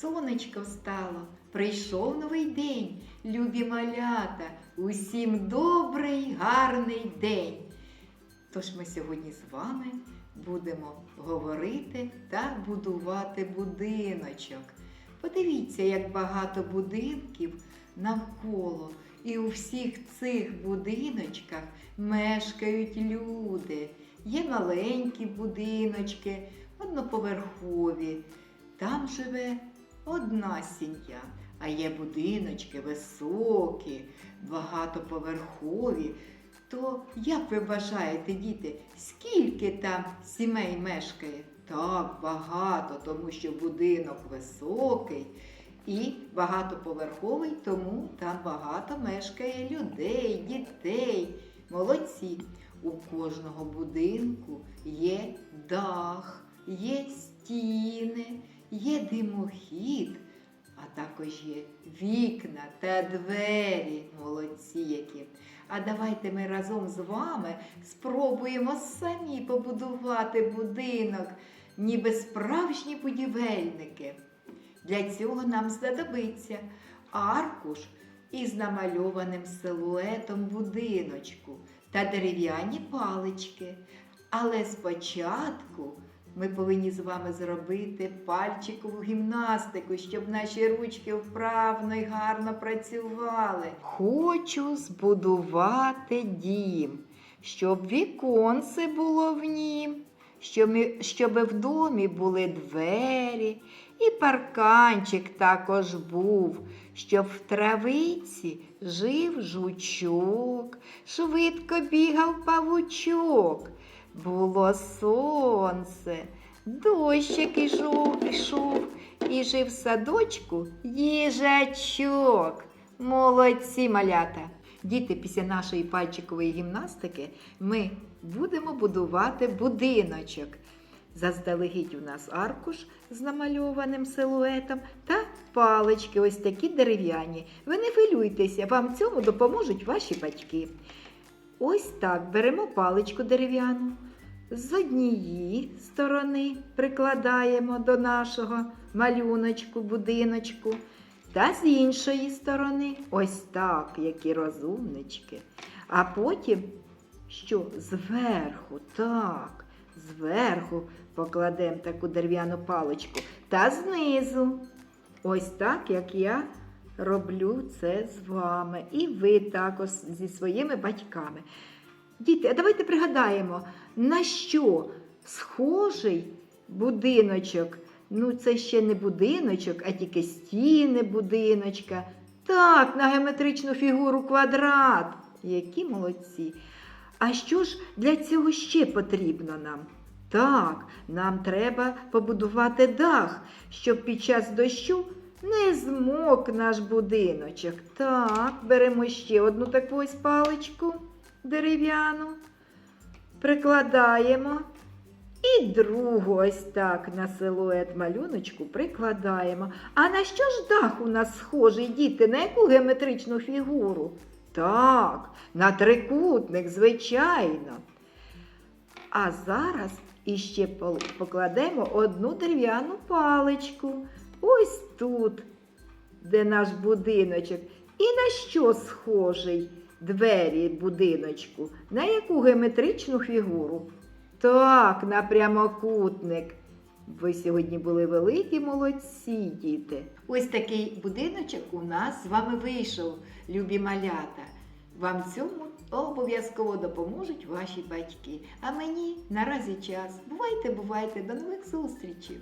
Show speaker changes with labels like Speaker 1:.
Speaker 1: сонечко встало, прийшов новий день, любі малята, усім добрий, гарний день. Тож ми сьогодні з вами будемо говорити та будувати будиночок. Подивіться, як багато будинків навколо. І у всіх цих будиночках мешкають люди. Є маленькі будиночки, одноповерхові. Там живе одна сім'я, а є будиночки високі, багатоповерхові. То як ви вважаєте, діти, скільки там сімей мешкає? Так, багато, тому що будинок високий і багатоповерховий, тому там багато мешкає людей, дітей. Молодці. У кожного будинку є дах, є стіни, є димохід, а також є вікна та двері. Молодці які. А давайте ми разом з вами спробуємо самі побудувати будинок, ніби справжні будівельники. Для цього нам знадобиться аркуш із намальованим силуетом будиночку та дерев'яні палички. Але спочатку ми повинні з вами зробити пальчикову гімнастику, щоб наші ручки вправно і гарно працювали. Хочу збудувати дім, щоб віконце було в нім, щоб, щоб в домі були двері, і парканчик також був, щоб в травиці жив жучок, швидко бігав павучок. Було сонце, дощик ішов, ішов, і жив в садочку їжачок. Молодці малята! Діти, після нашої пальчикової гімнастики ми будемо будувати будиночок. Заздалегідь у нас аркуш з намальованим силуетом та палички, ось такі дерев'яні. Ви не хвилюйтеся, вам в цьому допоможуть ваші батьки. Ось так беремо паличку дерев'яну. З однієї сторони прикладаємо до нашого малюночку, будиночку, та з іншої сторони, ось так, які розумнички. А потім, що зверху, так, зверху покладемо таку дерев'яну паличку, та знизу. Ось так, як я роблю це з вами. І ви також зі своїми батьками. Діти, а давайте пригадаємо, на що схожий будиночок. Ну, це ще не будиночок, а тільки стіни будиночка. Так, на геометричну фігуру квадрат. Які молодці. А що ж для цього ще потрібно нам? Так, нам треба побудувати дах, щоб під час дощу не змок наш будиночок. Так, беремо ще одну таку ось паличку дерев'яну, прикладаємо. І другу ось так на силует малюночку прикладаємо. А на що ж дах у нас схожий, діти? На яку геометричну фігуру? Так, на трикутник, звичайно. А зараз іще покладемо одну дерев'яну паличку. Ось тут, де наш будиночок. І на що схожий двері будиночку? На яку геометричну фігуру? Так, на прямокутник. Ви сьогодні були великі молодці, діти. Ось такий будиночок у нас з вами вийшов, любі малята. Вам цьому обов'язково допоможуть ваші батьки. А мені наразі час. Бувайте, бувайте, до нових зустрічей!